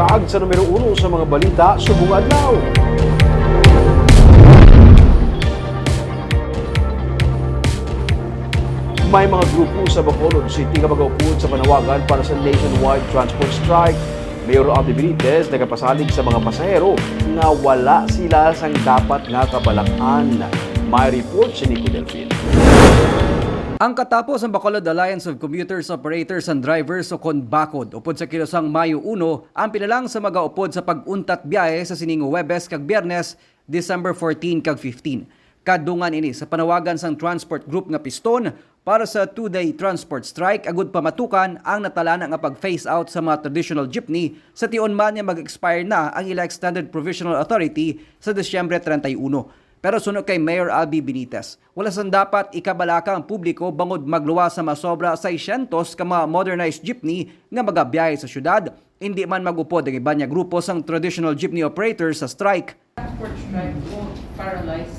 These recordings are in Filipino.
kaag sa numero uno sa mga balita subong adlaw. May mga grupo sa Bacolod City nga mag-upod sa panawagan para sa nationwide transport strike. Mayor Abdi Benitez nagapasalig sa mga pasahero nga wala sila sang dapat nga kabalakan. May report si Nico Delfin. Ang katapos ang Bacolod Alliance of Commuters, Operators and Drivers o CONBACOD upod sa kilosang Mayo 1 ang pinalang sa magaupod sa pag-untat biyahe sa sining Webes kag Biyernes, December 14 kag 15. Kadungan ini sa panawagan sang transport group nga Piston para sa two-day transport strike agud pamatukan ang natalana nga pag-phase out sa mga traditional jeepney sa tion man nga mag-expire na ang ila extended provisional authority sa Disyembre 31. Pero sunod kay Mayor Albi Benitez, wala sang dapat ikabalaka ang publiko bangod magluwa sa masobra 600 ka mga modernized jeepney nga magabiyahe sa syudad, hindi man magupod ang iba niya grupo sang traditional jeepney operators sa strike. transport strike won't paralyze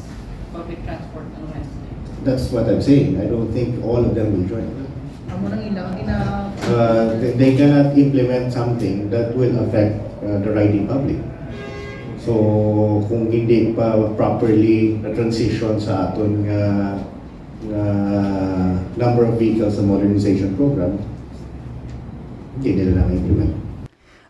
public transport on Wednesday. That's what I'm saying. I don't think all of them will join. Amo nang Uh, they, they cannot implement something that will affect uh, the riding public. So, kung hindi pa properly na-transition sa aton nga nga number of vehicles sa modernization program, hindi nila na implement.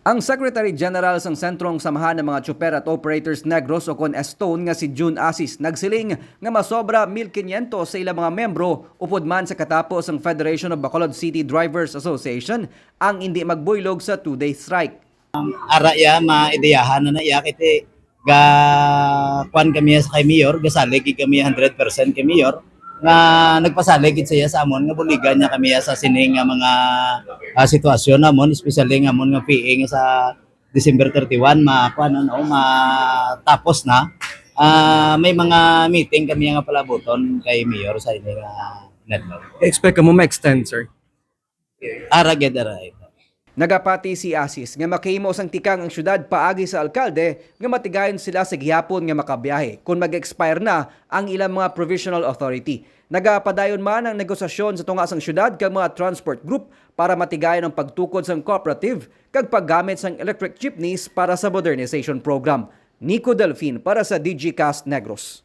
Ang Secretary General sang Sentrong Samahan ng mga Chopper at Operators Negros o kon Estone nga si June Asis nagsiling nga masobra 1,500 sa ilang mga membro upod man sa katapos ang Federation of Bacolod City Drivers Association ang hindi magbuylog sa two-day strike. Ara ya maideyahan na na iya kiti ga kwan kami sa kay mayor gasalig kami 100% kay mayor nga nagpasalig gid siya sa amon nga buligan niya kami sa sining nga mga ah, sitwasyon namon especially nga amon nga PA nga sa December 31 ma kwan ano matapos na Ah, may mga meeting kami nga palabuton kay mayor sa ini nga network Expect mo ma-extend, sir? ara ara ito. Nagapati si Asis nga makahimo sang tikang ang syudad paagi sa alkalde nga matigayon sila sa gihapon nga makabiyahe kung mag-expire na ang ilang mga provisional authority. Nagapadayon man ang negosasyon sa tunga sang syudad kag mga transport group para matigayon ang pagtukod sang cooperative kag paggamit sang electric jeepneys para sa modernization program. Nico Delfin para sa DGCast Negros.